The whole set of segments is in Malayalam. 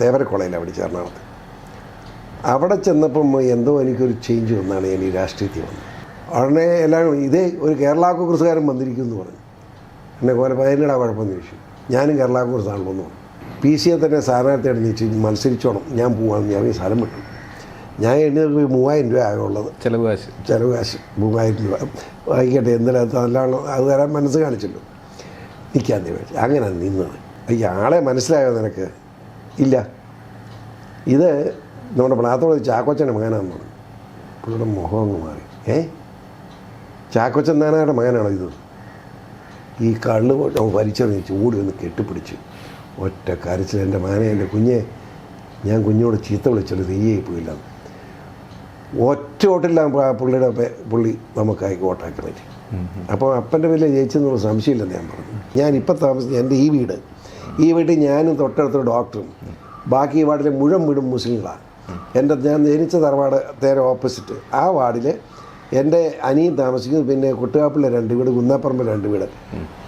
തേവര കോളേജിലാണ് പഠിച്ചത് എറണാകുളത്ത് അവിടെ ചെന്നപ്പം എന്തോ എനിക്കൊരു ചേഞ്ച് വന്നാണ് ഞാൻ ഈ രാഷ്ട്രീയത്തിൽ വന്നത്. ഉടനെ എല്ലാവരും ഇതേ ഒരു കേരള കോൺഗ്രസ്സുകാരൻ വന്നിരിക്കും എന്ന് പറഞ്ഞു. എന്നെ പോലെ പതിനെടാ കുഴപ്പമെന്ന് ചോദിച്ചു ഞാനും കേരള കോൺഗ്രസ് വന്നു പി സിയെ തന്നെ സ്ഥാനാർത്ഥിയായിട്ട് നിശ്ചയിച്ച് മത്സരിച്ചോണം. ഞാൻ പോവാണെന്ന് ഞാൻ ഈ സ്ഥലം വിട്ടു. ഞാൻ എണ്ണി മൂവായിരം രൂപ ആകുള്ളത് ചിലവ് കാശ്. ചിലവ് കാശ്. മൂവായിരം രൂപ. വായിക്കട്ടെ എന്തിനകത്ത് നല്ലതാണോ അത് തരാൻ മനസ്സ് കാണിച്ചല്ലോ. നിൽക്കാൻ തീരുമാനിച്ചു അങ്ങനെ നിന്നത്. ഈ ആളെ മനസ്സിലായോ നിനക്ക്? ഇല്ല. ഇത് നമ്മുടെ പ്രണാത്തോട് ചാക്കോച്ചന്റെ മകനാന്ന് പറഞ്ഞു. പുള്ളിയുടെ മുഖം അങ്ങ് മാറി. ഏ? ചാക്കോച്ചൻ നാനായുടെ മകനാണോ ഇത്. ഈ കള്ള് വലിച്ചെറിഞ്ഞ് ചൂട് ഒന്ന് കെട്ടിപ്പിടിച്ച് ഒറ്റ കരച്ചിൽ എന്റെ മകനെ എന്റെ കുഞ്ഞെ ഞാൻ കുഞ്ഞോട് ചീത്ത വിളിച്ചല്ലോ തെയ്യായി പോയില്ല. ഒറ്റ ഓട്ടില്ല പുള്ളിയുടെ പുള്ളി നമുക്കായി ഓട്ടാക്കി പറ്റി. അപ്പോൾ അപ്പന്റെ വലിയ ജയിച്ചെന്നുള്ള സംശയമില്ലെന്ന് ഞാൻ പറഞ്ഞു. ഞാൻ ഇപ്പം താമസിക്കുന്ന എന്റെ ഈ വീട് ഈ വീട്ടിൽ ഞാനും തൊട്ടടുത്തൊരു ഡോക്ടറും. ബാക്കി ഈ വാർഡിലെ മുഴുവൻ വീടും മുസ്ലിങ്ങളാണ്. എന്റെ ഞാൻ ജനിച്ച തറവാട് നേരെ ഓപ്പോസിറ്റ്. ആ വാർഡിൽ എന്റെ അനിയും താമസിക്കുന്നത് പിന്നെ കുട്ടുകാപ്പിള്ള രണ്ട് വീട് കുന്നാപ്പറമ്പിൽ രണ്ട് വീട്.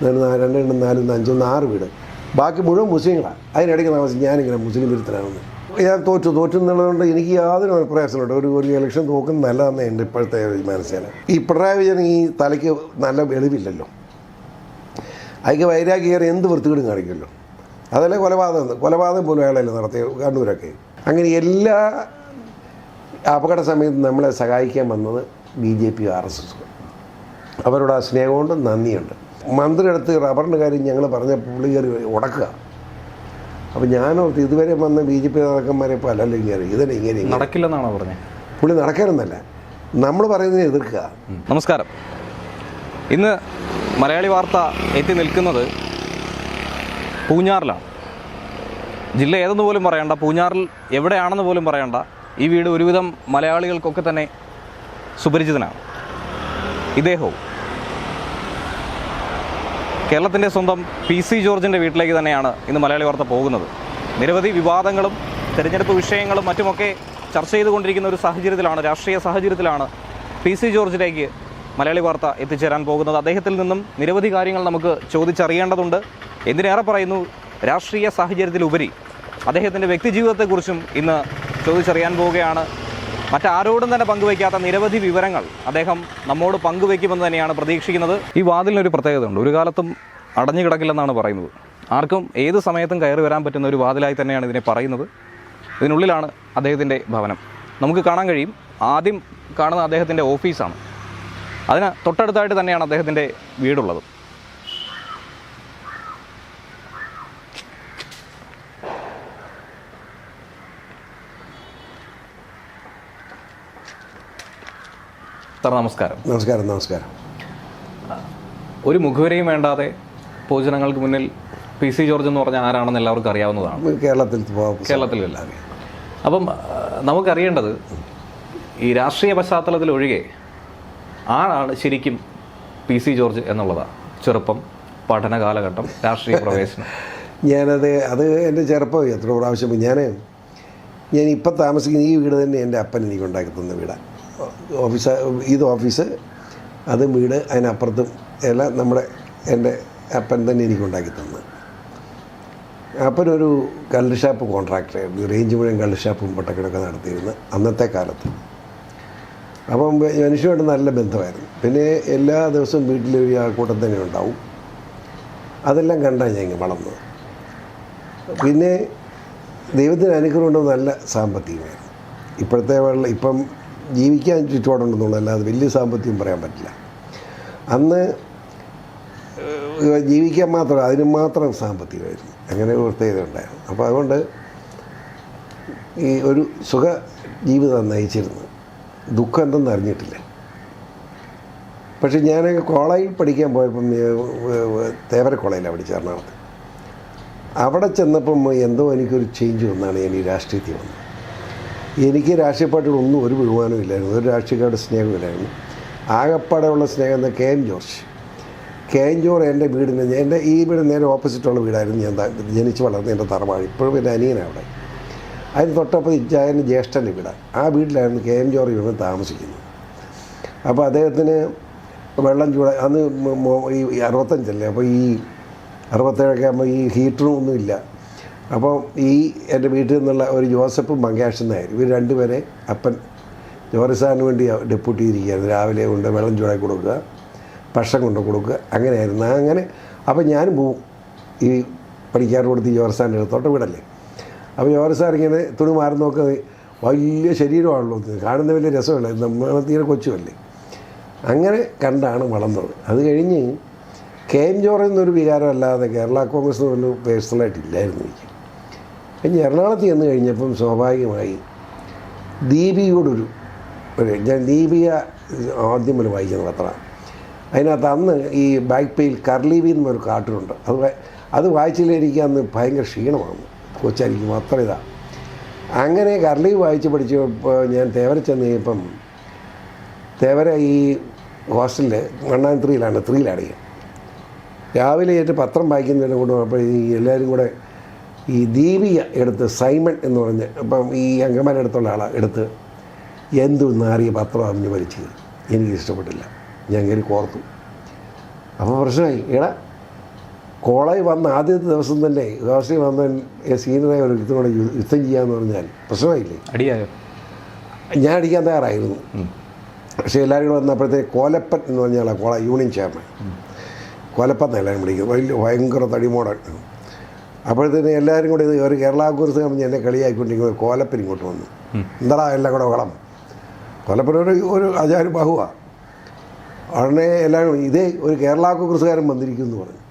രണ്ട് രണ്ട് നാലും അഞ്ചും ആറ് വീട്. ബാക്കി മുഴുവൻ മുസ്ലിങ്ങളാണ്. അതിനിടയ്ക്ക് താമസിച്ച് ഞാനിങ്ങനെ മുസ്ലിം വിരുദ്ധനാണെന്ന് ഞാൻ തോറ്റു. തോറ്റു എന്നുള്ളതുകൊണ്ട് എനിക്ക് യാതൊരു പ്രയാസമുണ്ട് ഒരു ഒരു ഇലക്ഷൻ തോക്കുന്നത് നല്ലതെന്ന് എന്റെ ഇപ്പോഴത്തെ മനസ്സിലാണ്. ഈ പിണറായി വിജയൻ ഈ തലയ്ക്ക് നല്ല വെളിവില്ലല്ലോ. അതിക്ക് വൈരാഗ്യകരെ എന്ത് വൃത്തികേടും കാണിക്കുമല്ലോ. അതല്ലേ കൊലപാതകം കൊലപാതകം പോലും അയാളല്ലേ നടത്തിയ കണ്ണൂരൊക്കെ. അങ്ങനെ എല്ലാ അപകട സമയത്ത് നമ്മളെ സഹായിക്കാൻ വന്നത് B J P R S S. അവരോട് ആ സ്നേഹമുണ്ട് നന്ദിയുണ്ട്. മന്ത്രി അടുത്ത് റബ്ബറിന്റെ കാര്യം ഞങ്ങൾ പറഞ്ഞ പുള്ളി കയറി ഉടക്കുക. അപ്പം ഞാനോർത്ത് ഇതുവരെ വന്ന ബി ജെ പി നേതാക്കന്മാരെ ഇപ്പോൾ അല്ലല്ലോ ഇങ്ങനെ. ഇതിനെ ഇങ്ങനെ ഇങ്ങനെ. നടക്കില്ലെന്നാണോ പറഞ്ഞത് പുള്ളി നടക്കാനൊന്നല്ല. നമ്മൾ പറയുന്നതിനെ എതിർക്കുക. നമസ്കാരം. ഇന്ന് മലയാളി വാർത്ത എത്തി നിൽക്കുന്നത് പൂഞ്ഞാറിലാണ് ജില്ല ഏതെന്ന് പോലും പറയണ്ട. പൂഞ്ഞാറിൽ എവിടെയാണെന്ന് പോലും പറയണ്ട. ഈ വീട് ഒരുവിധം മലയാളികൾക്കൊക്കെ തന്നെ സുപരിചിതനാണ്. ഇദ്ദേഹവും കേരളത്തിന്റെ സ്വന്തം പി സി ജോർജിന്റെ വീട്ടിലേക്ക് തന്നെയാണ് ഇന്ന് മലയാളി വാർത്ത പോകുന്നത്. നിരവധി വിവാദങ്ങളും തിരഞ്ഞെടുപ്പ് വിഷയങ്ങളും മറ്റുമൊക്കെ ചർച്ച ചെയ്തുകൊണ്ടിരിക്കുന്ന ഒരു സാഹചര്യത്തിലാണ് രാഷ്ട്രീയ സാഹചര്യത്തിലാണ് പി സി ജോർജിലേക്ക് മലയാളി വാർത്ത എത്തിച്ചേരാൻ പോകുന്നത്. അദ്ദേഹത്തിൽ നിന്നും നിരവധി കാര്യങ്ങൾ നമുക്ക് ചോദിച്ചറിയേണ്ടതുണ്ട്. എന്തിനേറെ പറയുന്നു? രാഷ്ട്രീയ സാഹചര്യത്തിലുപരി അദ്ദേഹത്തിന്റെ വ്യക്തിജീവിതത്തെക്കുറിച്ചും ഇന്ന് ചോദിച്ചറിയാൻ പോവുകയാണ്. മറ്റാരോടും തന്നെ പങ്കുവയ്ക്കാത്ത നിരവധി വിവരങ്ങൾ അദ്ദേഹം നമ്മോട് പങ്കുവയ്ക്കുമെന്ന് തന്നെയാണ് പ്രതീക്ഷിക്കുന്നത്. ഈ വാതിലിനൊരു പ്രത്യേകതയുണ്ട്. ഒരു കാലത്തും അടഞ്ഞു കിടക്കില്ലെന്നാണ് പറയുന്നത്. ആർക്കും ഏത് സമയത്തും കയറി വരാൻ പറ്റുന്ന ഒരു വാതിലായി തന്നെയാണ് ഇതിനെ പറയുന്നത്. ഇതിനുള്ളിലാണ് അദ്ദേഹത്തിന്റെ ഭവനം. നമുക്ക് കാണാൻ കഴിയും. ആദ്യം കാണുന്ന അദ്ദേഹത്തിന്റെ ഓഫീസാണ്. അതിന് തൊട്ടടുത്തായിട്ട് തന്നെയാണ് അദ്ദേഹത്തിന്റെ വീടുള്ളത്. സാർ നമസ്കാരം. നമസ്കാരം നമസ്കാരം. ഒരു മുഖവരെയും വേണ്ടാതെ പൊതുജനങ്ങൾക്ക് മുന്നിൽ പി സി ജോർജ് എന്ന് പറഞ്ഞാൽ ആരാണെന്ന് എല്ലാവർക്കും അറിയാവുന്നതാണ്. കേരളത്തിൽ കേരളത്തിലല്ല. അപ്പം നമുക്കറിയേണ്ടത് ഈ രാഷ്ട്രീയ പശ്ചാത്തലത്തിൽ ഒഴികെ ആരാണ് ശരിക്കും പി സി ജോർജ് എന്നുള്ളതാണ്. ചെറുപ്പം പഠന കാലഘട്ടം രാഷ്ട്രീയ പ്രവേശനം. ഞാനത് അത് എന്റെ ചെറുപ്പം എത്ര പ്രാവശ്യം ഞാൻ ഞാൻ ഇപ്പം താമസിക്കുന്ന ഈ വീട് തന്നെ എന്റെ അപ്പൻ എനിക്ക് ഉണ്ടാക്കി തന്ന വീടാണ്. ഓഫീസ് ഇത് ഓഫീസ് അതും വീട് അതിനപ്പുറത്തും എല്ലാം നമ്മുടെ എന്റെ അപ്പൻ തന്നെ എനിക്ക് ഉണ്ടാക്കി തന്നത് അപ്പനൊരു കള്ള് ഷാപ്പ് കോൺട്രാക്ടറായിരുന്നു റേഞ്ച് മുഴുവൻ കള്ള് ഷാപ്പും പൊട്ടക്കിടൊക്കെ നടത്തിയിരുന്നു അന്നത്തെ കാലത്ത്. അപ്പം മനുഷ്യമായിട്ട് നല്ല ബന്ധമായിരുന്നു. പിന്നെ എല്ലാ ദിവസവും വീട്ടിലൊരു ആൾക്കൂട്ടം തന്നെ ഉണ്ടാവും. അതെല്ലാം കണ്ടാണ് ഞാൻ ഇങ്ങനെ വളർന്നത് പിന്നെ ദൈവത്തിന് അനുഗ്രഹം കൊണ്ട് നല്ല സാമ്പത്തികമായിരുന്നു. ഇപ്പോഴത്തെ വെള്ളം ഇപ്പം ജീവിക്കാൻ ചുറ്റുപാടുണ്ടെന്നുള്ളൂ അല്ലാതെ വലിയ സാമ്പത്തികം പറയാൻ പറ്റില്ല. അന്ന് ജീവിക്കാൻ മാത്രം അതിന് മാത്രം സാമ്പത്തികമായിരുന്നു. അങ്ങനെ ഒരു പ്രത്യേകത ഉണ്ടായിരുന്നു. അപ്പോൾ അതുകൊണ്ട് ഈ ഒരു സുഖ ജീവിതം നയിച്ചിരുന്നു. ദുഃഖം എന്തെന്ന് അറിഞ്ഞിട്ടില്ല. പക്ഷെ ഞാൻ കോളേജിൽ പഠിക്കാൻ പോയപ്പം തേവര കോളേജിലാണ് പഠിച്ചത് എറണാകുളത്ത്. അവിടെ ചെന്നപ്പം എന്തോ എനിക്കൊരു ചേഞ്ച് വന്നാണ് ഞാൻ ഈ രാഷ്ട്രീയത്തിൽ വന്നത്. എനിക്ക് ഒന്നും ഒരു ബഹുമാനവും ഇല്ലായിരുന്നു. ഒരു രാഷ്ട്രീയക്കാരുടെ സ്നേഹമില്ലായിരുന്നു ആകപ്പാടെയുള്ള സ്നേഹം എന്താ K N George. K N George എന്റെ വീടിന് എന്റെ ഈ വീട് നേരെ ഓപ്പോസിറ്റുള്ള വീടായിരുന്നു ഞാൻ ജനിച്ചു വളർന്ന എന്റെ തറവാട്. ഇപ്പോഴും എന്റെ അനിയനാണ് അവിടെ. അതിന് തൊട്ടപ്പോൾ ഇച്ചായന്റെ ജ്യേഷ്ഠന്റെ വീടാണ് ആ വീട്ടിലായിരുന്നു കെ എൻ ജോർജ് ഇവിടെ താമസിക്കുന്നത്. അപ്പോൾ അദ്ദേഹത്തിന് വെള്ളം ചൂട അന്ന് ഈ അറുപത്തഞ്ചല്ലേ? അപ്പോൾ ഈ അറുപത്തേഴൊക്കെ ആകുമ്പോൾ ഈ ഹീറ്ററും ഒന്നുമില്ല അപ്പോൾ ഈ എന്റെ വീട്ടിൽ നിന്നുള്ള ഒരു ജോസഫും മങ്കേഷൻ നായർ ഇവർ രണ്ടുപേരെ അപ്പൻ ജോറിസാറിന് വേണ്ടി ഡെപ്യൂട്ടി ഇരിക്കുകയായിരുന്നു രാവിലെ കൊണ്ട് വെള്ളം ചൂടാക്കി കൊടുക്കുക ഭക്ഷണം കൊണ്ട് കൊടുക്കുക അങ്ങനെയായിരുന്നു. അങ്ങനെ അപ്പോൾ ഞാനും പോവും. ഈ പണിക്കാരുടെ കൊടുത്ത് ജോറിസാറിന്റെ അടുത്തോട്ട് വിടല്ലേ? അപ്പോൾ ജോറിസാർ ഇങ്ങനെ തുണി മാറി നോക്കുന്നത് വലിയ ശരീരമാണല്ലോ. കാണുന്ന വലിയ രസമല്ല? നമ്മൾ തീരെ കൊച്ചുമല്ലേ? അങ്ങനെ കണ്ടാണ് വളർന്നത്. അത് കഴിഞ്ഞ് കെ എം ജോറ എന്നൊരു വികാരം അല്ലാതെ കേരള കോൺഗ്രസ് ഒരു പേഴ്സണലായിട്ടില്ലായിരുന്നു എനിക്ക്. കഴിഞ്ഞ് എറണാകുളത്ത് ചെന്ന് കഴിഞ്ഞപ്പം സ്വാഭാവികമായി ദീപികയോടൊരു ഒരു ഞാൻ ദീപിക ആദ്യം മുതൽ വായിക്കുന്ന പത്രം അതിനകത്ത് അന്ന് ഈ ബാക്ക് പെയിൽ കർലീവി എന്നൊരു കാർട്ടൂണുണ്ട് അത് അത് വായിച്ചില്ല എനിക്ക് അന്ന് ഭയങ്കര ക്ഷീണമാണ്. കൊച്ചായിരിക്കും അത്ര ഇതാ. അങ്ങനെ കർലീവ് വായിച്ച് പഠിച്ചപ്പോൾ ഞാൻ തേവര ചെന്ന് കഴിഞ്ഞപ്പം തേവര ഈ ഹോസ്റ്റലിൽ മണ്ണാൻ ത്രീയിലാണ് ത്രീയിലാണ് രാവിലെ ആയിട്ട് പത്രം വായിക്കുന്നതിനെ കൊണ്ട് അപ്പോൾ ഈ എല്ലാവരും കൂടെ ഈ ദീപിക എടുത്ത് സൈമൺ എന്ന് പറഞ്ഞ് അപ്പം ഈ അങ്കമാരുടെ അടുത്തുള്ള ആളാണ് എടുത്ത് എന്തു നാറിയ പത്രം അറിഞ്ഞ് വലിച്ചു എനിക്ക് ഇഷ്ടപ്പെട്ടില്ല. ഞാൻ കയറി കോർത്തു. അപ്പോൾ പ്രശ്നമായി. എടാ കോളേജ് വന്ന ആദ്യത്തെ ദിവസം തന്നെ ഹോസ്റ്റലിൽ വന്ന സീനിയറായ ഒരു ഇതിനോട് യുദ്ധം ചെയ്യാന്ന് പറഞ്ഞാൽ പ്രശ്നമായില്ലേ? അടിയായോ? ഞാൻ അടിക്കാൻ തയ്യാറായിരുന്നു. പക്ഷേ എല്ലാവരും കൂടെ വന്നപ്പോഴത്തേക്ക് കോലപ്പൻ എന്ന് പറഞ്ഞാൽ കോള യൂണിയൻ ചെയർമാൻ. കോലപ്പൻ എന്നല്ല വിളിക്കുന്നത്. വലിയ ഭയങ്കര തടിമോടൻ അപ്പോഴത്തേന് എല്ലാവരും കൂടി ഇത് ഒരു കേരള കുറിച്ച് കമ്പനി എന്നെ കളിയാക്കിക്കൊണ്ടിരിക്കുന്നത് കോലപ്പൻ ഇങ്ങോട്ട് വന്നു. എന്താടാ എല്ലാം കൂടെ വളം കോലപ്പൻ ഒരു ഒരു ആചാര്യ ബാഹുവാ. ഉടനെ എല്ലാവരും ഇതേ ഒരു കേരള കോൺഗ്രസ്സുകാരൻ വന്നിരിക്കുന്നു എന്ന് പറഞ്ഞു.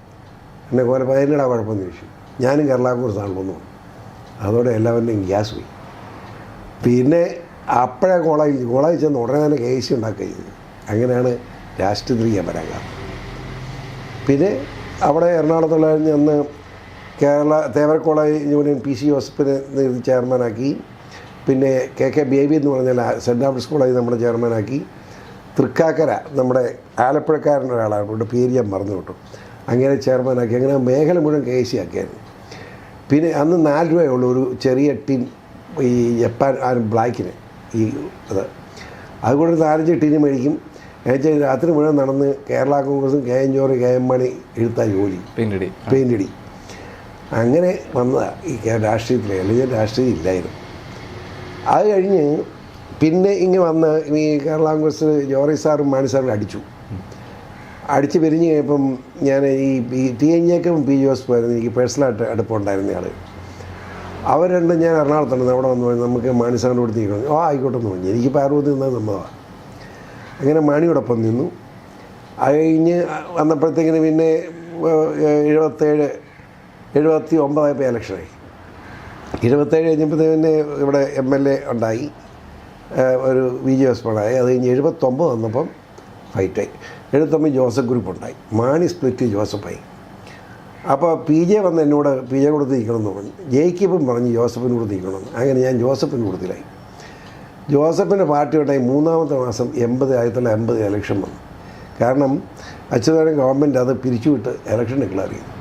എന്നെ കോലപ്പൻ അതിനിടാ കുഴപ്പമെന്ന് ചോദിച്ചു. ഞാനും കേരള കുറിച്ചാണ് വന്നു അതോടെ എല്ലാവരുടെയും ഗ്യാസ് പോയി. പിന്നെ അപ്പോഴേ കോളേജിൽ കോളേജിൽ ചെന്ന് ഉടനെ തന്നെ കെ സി ഉണ്ടാക്കുക ചെയ്തത് അങ്ങനെയാണ് രാഷ്ട്രീയ വരാൻ കാരണം പിന്നെ അവിടെ എറണാകുളത്തുള്ള അന്ന് Kerala Thevara college union P C ജോസഫിനെ ചെയർമാനാക്കി. പിന്നെ കെ കെ ബേബി എന്ന് പറഞ്ഞാൽ സെന്റ് ആൽബർട്സ് കോളേജ് നമ്മുടെ ചെയർമാനാക്കി. തൃക്കാക്കര നമ്മുടെ ആലപ്പുഴക്കാരന്റെ ഒരാളാണ് അവരുടെ പേര് ഞാൻ മറന്നു കിട്ടും. അങ്ങനെ ചെയർമാനാക്കി അങ്ങനെ മേഖല മുഴുവൻ കെ സി ആക്കിയായിരുന്നു. പിന്നെ അന്ന് നാല് രൂപയുള്ളൂ ഒരു ചെറിയ ടീം ഈ ജപ്പാൻ ആ ബ്ലാക്കിന് ഈ അത് അതുകൊണ്ട് നാലഞ്ച് ടീം മേടിക്കും. എന്നുവെച്ചാൽ രാത്രി മുഴുവൻ നടന്ന് കേരള കോൺഗ്രസും K N jury K M Mani എടുത്താ ജോലി. പെയിന്റടി പെയിന്റ് അടി. അങ്ങനെ വന്നതാണ് ഈ രാഷ്ട്രീയത്തിൽ അല്ലെങ്കിൽ രാഷ്ട്രീയം ഇല്ലായിരുന്നു. അത് കഴിഞ്ഞ് പിന്നെ ഇങ്ങനെ വന്ന് ഈ കേരള കോൺഗ്രസ് ജോറി സാറും മാണി സാറും അടിച്ചു. അടിച്ച് പിരിഞ്ഞ് കഴിഞ്ഞപ്പം ഞാൻ ഈ ടി എൻ ജേക്കും പി ജോസ് ആയിരുന്നു എനിക്ക് പേഴ്സണലായിട്ട് അടുപ്പമുണ്ടായിരുന്ന ആൾ അവർ രണ്ടും ഞാൻ എറണാകുളത്തുണ്ട് അവിടെ വന്നു നമുക്ക് മാണി സാറിന്റെ കൂടെ നിൽക്കണം ഓ ആയിക്കോട്ടെ എന്ന് പറഞ്ഞു. എനിക്ക് പാർവതി നിന്നത് നമ്മളാ അങ്ങനെ മാണിയോടൊപ്പം നിന്നു. അത് കഴിഞ്ഞ് വന്നപ്പോഴത്തേക്കിന് പിന്നെ എഴുപത്തേഴ് എഴുപത്തി ഒമ്പതായപ്പോൾ ഇലക്ഷനായി. ഇരുപത്തേഴ് കഴിഞ്ഞപ്പോൾ പിന്നെ ഇവിടെ എം എൽ എ ഉണ്ടായി. ഒരു വി ജി എസ് പണായി അത് കഴിഞ്ഞ് എഴുപത്തൊമ്പത് വന്നപ്പം ഫൈറ്റായി. എഴുപത്തൊമ്പത് ജോസഫ് ഗ്രൂപ്പ് ഉണ്ടായി. മാണി സ്പ്ലിറ്റ് ജോസഫായി. അപ്പോൾ പി ജെ വന്ന് എന്നോട് പി ജെ കൊടുത്ത് നിൽക്കണമെന്ന് പറഞ്ഞു. ജയിക്കപ്പം പറഞ്ഞ് ജോസഫിന് കൊടുത്ത് നിൽക്കണമെന്ന്. അങ്ങനെ ഞാൻ ജോസഫിന് കൊടുത്തില്ലായി. ജോസഫിന്റെ പാർട്ടി ഉണ്ടായി. മൂന്നാമത്തെ മാസം എൺപത് ആയിരത്തി തൊള്ളായിരത്തി എൺപത് ഇലക്ഷൻ വന്നു. കാരണം അച്യുതാനന്ദ ഗവൺമെന്റ് അത് പിരിച്ചുവിട്ട് ഇലക്ഷൻ ഡിക്ലെയർ ചെയ്തു.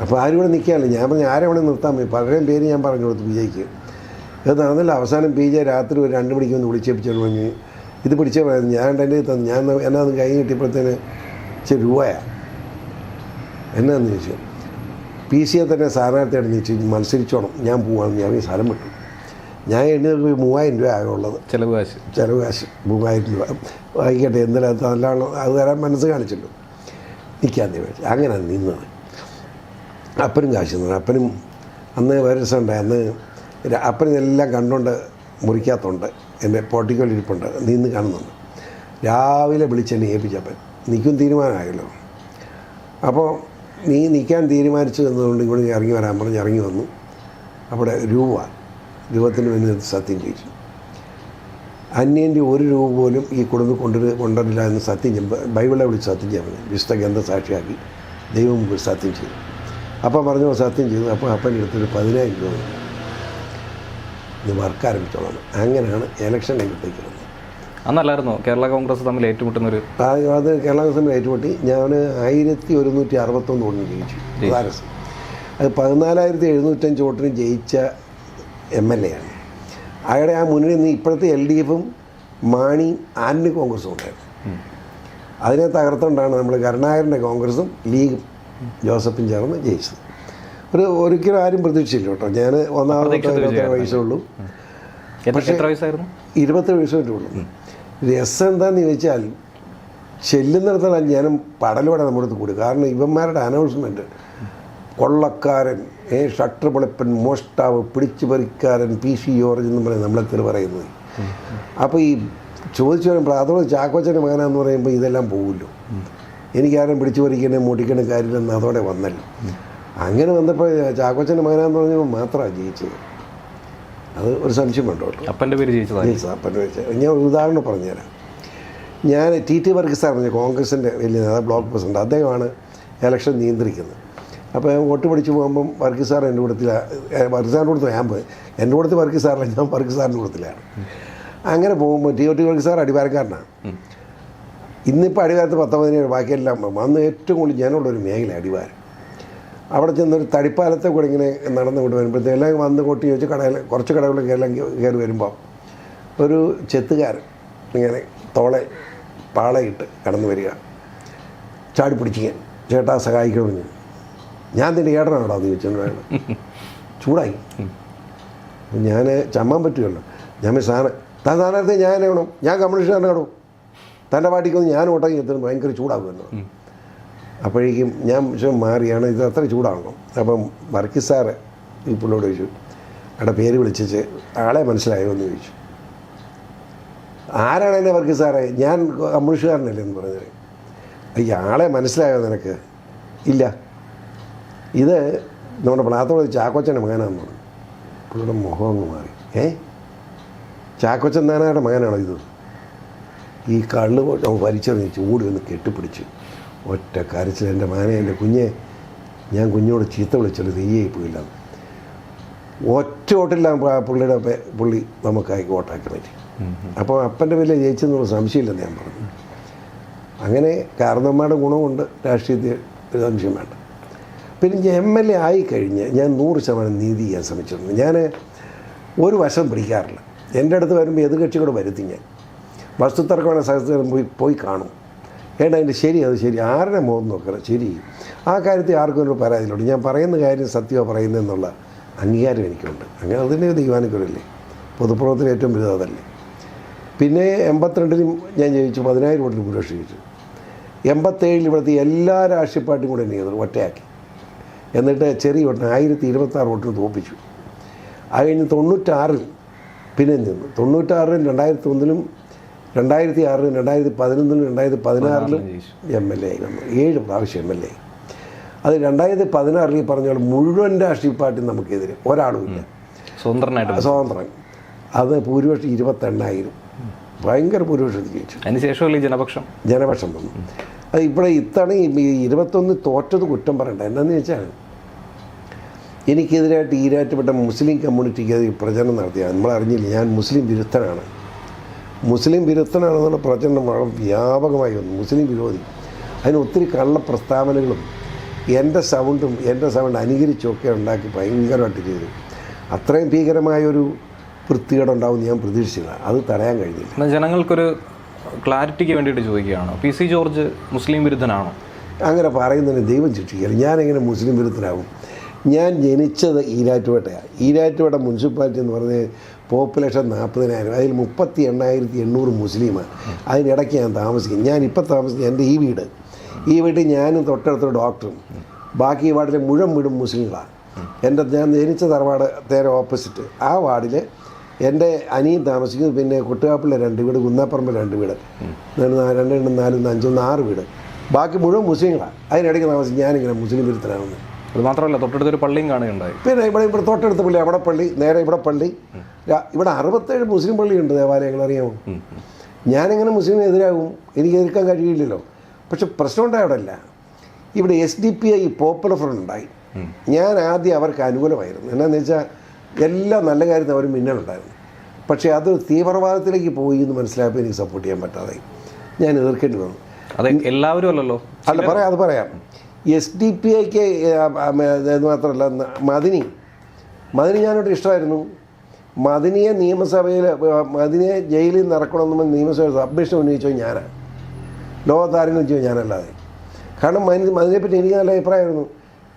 അപ്പോൾ ആരും ഇവിടെ നിൽക്കാനില്ല ഞാൻ പറഞ്ഞു ആരെ അവിടെ നിർത്താൻ പോയി പലരെയും പേര് ഞാൻ പറഞ്ഞു കൊടുത്തു പി ജെക്ക് ഇത് നടന്നില്ല. അവസാനം പി ജെ രാത്രി ഒരു രണ്ട് മണിക്ക് ഒന്ന് വിളിച്ചേപ്പിച്ചോണ്ട് പറഞ്ഞു ഇത് പിടിച്ചേ പറയുന്നത് ഞാൻ എന്റെ തന്നു ഞാൻ എന്നാ അത് കൈ കിട്ടിയപ്പോഴത്തേന് ഇച്ചിരി രൂപയാണ് എന്നാന്ന് ചോദിച്ചു. പി സിയെ തന്നെ സ്ഥാനാർത്ഥിയായിട്ട് ചോദിച്ചു മത്സരിച്ചോണം. ഞാൻ പോവാണ്. ഞാൻ ഈ സ്ഥലം വിട്ടു. ഞാൻ എണ്ണി മൂവായിരം രൂപ ആകുള്ളത് ചിലവ് കാശ്. ചിലവ് കാശ്. മൂവായിരം രൂപ. വായിക്കട്ടെ എന്തിനകത്ത് നല്ലതാണോ അത് തരാൻ മനസ്സ് കാണിച്ചല്ലോ. നിൽക്കാൻ തീരുമാനിച്ചു അങ്ങനെ നിന്നത്. അപ്പനും കാശ് തന്നു അപ്പനും അന്ന് വേറെ രസമുണ്ടായി അന്ന് ര- അപ്പനും എല്ലാം കണ്ടുകൊണ്ട് മുറിക്കാത്തതുണ്ട് എന്റെ പോട്ടിക്കോലിരിപ്പുണ്ട് നിന്ന് കാണുന്നുണ്ട്. രാവിലെ വിളിച്ചെന്നെ ഏൽപ്പിച്ചപ്പൻ നിൽക്കും തീരുമാനമായല്ലോ. അപ്പോൾ നീ നിൽക്കാൻ തീരുമാനിച്ചു എന്നതുകൊണ്ട് ഇവിടെ ഇറങ്ങി വരാൻ പറഞ്ഞ് ഇറങ്ങി വന്നു. അവിടെ രൂപ രൂപത്തിന് വേണ്ടി സത്യം ചോദിച്ചു. അന്യന്റെ ഒരു രൂപ പോലും ഈ കുടുംബം കൊണ്ടു കൊണ്ടുവരില്ല എന്ന് സത്യം ബൈബിളെ വിളിച്ച് സത്യം ചെയ്യാൻ വിശുദ്ധ ഗ്രന്ഥ സാക്ഷിയാക്കി ദൈവം സത്യം ചെയ്തു. അപ്പം പറഞ്ഞു സത്യം ചെയ്തു അപ്പോൾ അപ്പൻ എടുത്തൊരു പതിനായിരം രൂപ. ഇത് വർക്ക് ആരംഭിച്ചോളാം. അങ്ങനെയാണ് ഇലക്ഷൻ രംഗത്തേക്ക് വന്നത് അന്നല്ലായിരുന്നു? കേരള കോൺഗ്രസ് തമ്മിൽ ഏറ്റുമുട്ടുന്നൊരു അത് കേരള കോൺഗ്രസ് തമ്മിൽ ഏറ്റുമുട്ടി. ഞാൻ ആയിരത്തി ഒരുന്നൂറ്റി അറുപത്തൊന്ന് വോട്ടിന് ജയിച്ചു. പ്രധാനസം അത് പതിനാലായിരത്തി എഴുന്നൂറ്റഞ്ച് വോട്ടിന് ജയിച്ച എം എൽ എ ആണ് അയാളുടെ ആ മുന്നണി നിന്ന് ഇപ്പോഴത്തെ എൽ ഡി എഫും മാണിയും ആന്റണി കോൺഗ്രസും ഉണ്ടായിരുന്നു. അതിനെ തകർത്തുകൊണ്ടാണ് നമ്മൾ കരുണാകരന്റെ കോൺഗ്രസും ലീഗും ജോസഫും ചേർന്ന് ജയിച്ചത് ഒരു ഒരിക്കലും ആരും പ്രതീക്ഷിച്ചില്ല കേട്ടോ. ഞാൻ ഒന്നാമത്തെ ഇരുപത്തി വയസ്സുള്ളൂ ഇരുപത്തി വയസ്സേ ഉള്ളൂ. രസം എന്താണെന്ന് ചോദിച്ചാൽ ചെല്ലുന്നിടത്തോളം ഞാനും പടലോടെ നമ്മുടെ അടുത്ത് കൂടി. കാരണം ഇവന്മാരുടെ അനൗൺസ്മെന്റ് കൊള്ളക്കാരൻ ഏ ഷട്ടർ പൊളിപ്പൻ മോഷ്ടാവ് പിടിച്ചു പറിക്കാരൻ പി സി ജോർജ് എന്ന് പറയും നമ്മളെ തെറി പറയുന്നത്. അപ്പോൾ ഈ ചോദിച്ചു വരുമ്പോൾ അതോടെ ചാക്കോച്ചന്റെ മകനാന്ന് പറയുമ്പോൾ ഇതെല്ലാം പോകുമല്ലോ എനിക്കാരും പിടിച്ചു പറിക്കണേ മുടിക്കണ കാര്യമില്ലെന്ന് അതോടെ വന്നല്ലോ അങ്ങനെ വന്നപ്പോൾ ചാക്കോച്ചന്റെ മകനാന്ന് പറഞ്ഞപ്പോൾ മാത്രമാണ് ജയിച്ചത് അത് ഒരു സംശയം വേണ്ടോ കേട്ടോ. അപ്പന്റെ പേര് ജയിച്ചത് അപ്പന്റെ പേര് ഞാൻ ഒരു ഉദാഹരണം പറഞ്ഞുതരാം. ഞാൻ ടി ടി വർഗീസ് സാർ പറഞ്ഞു കോൺഗ്രസിന്റെ വലിയ നേതാവ് ബ്ലോക്ക് പ്രസിഡന്റ്. അദ്ദേഹമാണ് ഇലക്ഷൻ നിയന്ത്രിക്കുന്നത്. അപ്പോൾ ഞാൻ വോട്ട് പിടിച്ച് പോകുമ്പം വർഗീസ് സാർ എന്റെ കൂടത്തില്ല വർഗീസ് സാറിന്റെ കൂടുതൽ ഞാൻ പോയി എന്റെ കൂട്ടത്തിൽ വർഗീസ് സാറില്ല ഞാൻ വർഗീസ് സാറിന്റെ കൂടത്തിലാണ് അങ്ങനെ പോകുമ്പോൾ T O T Varghese sir അടിവാരക്കാരനാണ് ഇന്നിപ്പോൾ അടിവാരത്ത് പത്തൊമ്പതിനേഴ് ബാക്കിയെല്ലാം അന്ന് ഏറ്റവും കൂടുതൽ ജനമുള്ളൊരു മേഖല അടിവാരം. അവിടെ ചെന്നൊരു തടിപ്പാലത്തെ കൂടെ ഇങ്ങനെ നടന്നു കൊണ്ട് വരുമ്പോഴത്തേക്ക് വന്ന് കൊട്ടി വെച്ച് കടയിൽ കുറച്ച് കടകളിലൊക്കെ എല്ലാം കയറി വരുമ്പോൾ ഒരു ചെത്തുകാരൻ ഇങ്ങനെ തോളെ പാളയിട്ട് കടന്നു വരിക. ചാടി പിടിച്ചിക്കാൻ ചേട്ടാ സഹായിക്കണമെന്ന് ഞാൻ നിന്റെ ഏട്ടനാണോ എന്ന് ചോദിച്ചോണ്ട് ചൂടായി. ഞാൻ ചമ്മാൻ പറ്റുമല്ലോ ഞാൻ സാധനം താൻ സ്ഥാനാർത്ഥി ഞാൻ വേണം? ഞാൻ കമ്മ്യൂണിസ്റ്റുകാരനെ കാണും. തന്റെ പാർട്ടിക്കൊന്ന് ഞാൻ ഓട്ടം എത്തുന്നത് ഭയങ്കര ചൂടാകുമെന്ന് അപ്പോഴേക്കും ഞാൻ വിഷയം മാറിയാണ് ഇത് അത്ര ചൂടാണല്ലോ അപ്പം വർക്കി സാറ് ഈ പുള്ളിയോട് ചോദിച്ചു അവിടെ പേര് വിളിച്ചിച്ച് ആളെ മനസ്സിലായോ? എന്ന് ചോദിച്ചു. ആരാണ് എന്നെ വർക്കി സാറേ? ഞാൻ കമ്മ്യൂണിസ്റ്റുകാരനല്ലേ എന്ന് പറഞ്ഞത്. അയ്യ ആളെ മനസ്സിലായോ നിനക്ക്? ഇല്ല. ഇത് നമ്മുടെ പ്ലാത്തോട് ചാക്കോച്ചന്റെ മകനാണെന്നാണ്. പറഞ്ഞു പുള്ളിയുടെ മുഖം അങ്ങ് മാറി. ഏ? ചാക്കോച്ചൻ നാനായുടെ മകനാണോ ഇത്? ഈ കള്ള് വലിച്ചെറിഞ്ഞ് ചൂടി വന്ന് കെട്ടിപ്പിടിച്ച് ഒറ്റ കരച്ചിൽ. എന്റെ മാനെ എന്റെ കുഞ്ഞെ ഞാൻ കുഞ്ഞോട് ചീത്ത വിളിച്ചത് തെയ്യായി പോയില്ല. ഒറ്റ ഓട്ടില്ല പുള്ളിയുടെ പുള്ളി നമുക്കായി ഓട്ടാക്കി പറ്റി അപ്പോൾ അപ്പന്റെ വില ജയിച്ചെന്നുള്ള സംശയമില്ലെന്ന് ഞാൻ പറഞ്ഞു. അങ്ങനെ കാരണന്മാരുടെ ഗുണമുണ്ട് രാഷ്ട്രീയത്തിൽ ഒരു സംശയം വേണ്ട. പിന്നെ എം എൽ എ ആയിക്കഴിഞ്ഞ് ഞാൻ നൂറ് ശതമാനം നീതി ചെയ്യാൻ ശ്രമിച്ചിരുന്നു ഞാൻ ഒരു വശം പിടിക്കാറില്ല. എന്റെ അടുത്ത് വരുമ്പോൾ ഏത് കക്ഷികൂടെ വരുത്തി ഞാൻ. വസ്തുതർക്കமான സഹസ്രം പോയി പോയി കാണും. ഏട്ടാ അതിന്റെ ശരി അത് ശരി. ആരുടെ മുഖം നോക്കണം? ശരി. ആ കാര്യത്തിൽ ആർക്കും ഒരു പരാതിയിലുണ്ട്. ഞാൻ പറയുന്ന കാര്യം സത്യമോ പറയുന്നതെന്നുള്ള അംഗീകാരം എനിക്കുണ്ട്. അങ്ങനെ അതിന്റെ തീരുമാനിക്കുന്നില്ലേ പൊതുപ്രവർത്തനം ഏറ്റവും വലുത് അതല്ലേ. പിന്നെ എൺപത്തിരണ്ടിലും ഞാൻ ജയിച്ചു പതിനായിരം കോടി ഭൂരിപക്ഷം ജയിച്ചു. എൺപത്തേഴിൽ ഇവിടുത്തെ എല്ലാ രാഷ്ട്രീയ പാർട്ടിയും കൂടെ എന്നെ ഒറ്റയാക്കി. എന്നിട്ട് ചെറിയ വോട്ടിന് ആയിരത്തി ഇരുപത്താറ് വോട്ടിന് തോപ്പിച്ചു. അത് കഴിഞ്ഞ് തൊണ്ണൂറ്റാറിൽ പിന്നെ നിന്നു തൊണ്ണൂറ്റാറിലും രണ്ടായിരത്തി ഒന്നിലും രണ്ടായിരത്തി ആറിലും രണ്ടായിരത്തി പതിനൊന്നിലും രണ്ടായിരത്തി പതിനാറിലും. എം എൽ എ ആയി നമ്മൾ ഏഴ് പ്രാവശ്യം എം എൽ എ അത് രണ്ടായിരത്തി പതിനാറിൽ ഈ പറഞ്ഞ മുഴുവൻ രാഷ്ട്രീയ പാർട്ടി നമുക്കെതിരെ ഒരാളുമില്ല. സ്വതന്ത്രനായിട്ട് സ്വതന്ത്രൻ. അത് ഭൂരിപക്ഷം ഇരുപത്തെണ്ണായിരം. ഭയങ്കര ഭൂരിപക്ഷത്തിൽ ജയിച്ചു. അതിനുശേഷമല്ലേ ജനപക്ഷം? ജനപക്ഷം വന്നു. അത് ഇവിടെ ഇത്തവണ ഈ ഇരുപത്തൊന്ന് തോറ്റത് കുറ്റം പറയണ്ട. എന്താണെന്ന് വെച്ചാൽ എനിക്കെതിരായിട്ട് ഈരാറ്റുപെട്ട മുസ്ലിം കമ്മ്യൂണിറ്റിക്ക് അത് പ്രചരണം നടത്തിയ നമ്മൾ അറിഞ്ഞില്ല ഞാൻ മുസ്ലിം വിരുദ്ധനാണ്. മുസ്ലിം വിരുദ്ധനാണെന്നുള്ള പ്രചരണം വളരെ വ്യാപകമായി വന്നു. മുസ്ലിം വിരോധി. അതിന് ഒത്തിരി കള്ള പ്രസ്താവനകളും എന്റെ സൗണ്ടും എന്റെ സൗണ്ട് അനുകരിച്ചൊക്കെ ഉണ്ടാക്കി ഭയങ്കരമായിട്ട് ചെയ്തു. അത്രയും ഭീകരമായൊരു വൃത്തികേടുണ്ടാവും ഞാൻ പ്രതീക്ഷിച്ചില്ല. അത് തടയാൻ കഴിഞ്ഞില്ല. ജനങ്ങൾക്കൊരു ക്ലാരിറ്റിക്ക് വേണ്ടിയിട്ട് ചോദിക്കുകയാണ്? പി സി ജോർജ് മുസ്ലിം വിരുദ്ധനാണോ? അങ്ങനെ പറയുന്നതിന് ദൈവം ശിക്ഷിക്കുക ഞാനെങ്ങനെ മുസ്ലിം വിരുദ്ധനാകും? ഞാൻ ജനിച്ചത് ഈരാറ്റുപേട്ടയാണ് ഈരാറ്റുപേട്ട മുനിസിപ്പാലിറ്റി എന്ന് പറഞ്ഞാൽ പോപ്പുലേഷൻ നാൽപ്പതിനായിരം അതിൽ മുപ്പത്തി എണ്ണായിരത്തി എണ്ണൂറ് മുസ്ലിമാണ് അതിനിടയ്ക്ക് ഞാൻ താമസിക്കും ഞാൻ ഇപ്പം താമസിക്കും എന്റെ ഈ വീട് ഈ വീട്ടിൽ ഞാനും തൊട്ടടുത്ത ഡോക്ടറും ബാക്കി ഈ വാർഡിലെ മുഴുവൻ വീടും മുസ്ലിങ്ങളാണ്. എന്റെ ഞാൻ ജനിച്ച തറവാട് നേരെ ഓപ്പോസിറ്റ്. ആ വാർഡിൽ എന്റെ അനിയും താമസിക്കുന്നത് പിന്നെ കുട്ടുകാപ്പിള്ള രണ്ട് വീട് കുന്നാപ്പറമ്പ് രണ്ട് വീട് രണ്ട് രണ്ട് നാല് അഞ്ചൊന്ന് ആറ് വീട്. ബാക്കി മുഴുവൻ മുസ്ലിങ്ങളാണ്. അതിനിടയ്ക്ക് താമസിക്കും ഞാനിങ്ങനെ മുസ്ലിം വിരുദ്ധനാണെന്ന് അത് മാത്രമല്ല തൊട്ടടുത്തൊരു പള്ളിയും കാണുകയുണ്ടായി. പിന്നെ ഇവിടെ ഇവിടെ തൊട്ടടുത്ത പള്ളി അവിടെ പള്ളി നേരെ ഇവിടെ പള്ളി. ഇവിടെ അറുപത്തേഴ് മുസ്ലിം പള്ളിയുണ്ട് ദേവാലയങ്ങൾ അറിയാമോ ഞാനെങ്ങനെ മുസ്ലിം എതിരാകും എനിക്ക് എതിർക്കാൻ കഴിയില്ലല്ലോ. പക്ഷെ പ്രശ്നം ഉണ്ടായ അവിടെ അല്ല. ഇവിടെ S D P I popular front ഉണ്ടായി. ഞാൻ ആദ്യം അവർക്ക് അനുകൂലമായിരുന്നു. എന്നാന്ന് വെച്ചാൽ എല്ലാ നല്ല കാര്യത്തിനും അവർ മിന്നലുണ്ടായിരുന്നു. പക്ഷേ അത് തീവ്രവാദത്തിലേക്ക് പോയി എന്ന് മനസ്സിലായപ്പോൾ എനിക്ക് സപ്പോർട്ട് ചെയ്യാൻ പറ്റാതായി. ഞാൻ എതിർക്കേണ്ടി വന്നു. അത് എല്ലാവരും അല്ലല്ലോ. അല്ല പറയാം അത് പറയാം. എസ് ഡി പി ഐക്ക് ഇത് മാത്രമല്ല മദിനി മദിനി ഞാനോട് ഇഷ്ടമായിരുന്നു. മദിനിയെ നിയമസഭയിൽ മദിനിയെ ജയിലിൽ നിന്ന് ഇറക്കണമെന്ന് നിയമസഭയിൽ സബ്മിഷൻ ഉന്നയിച്ചോ ഞാനാണ് ലോകത്താരെങ്കിലും ചെയ്യും ഞാനല്ലാതെ. കാരണം മദിനി മതിനെപ്പറ്റി എനിക്ക് നല്ല അഭിപ്രായമായിരുന്നു.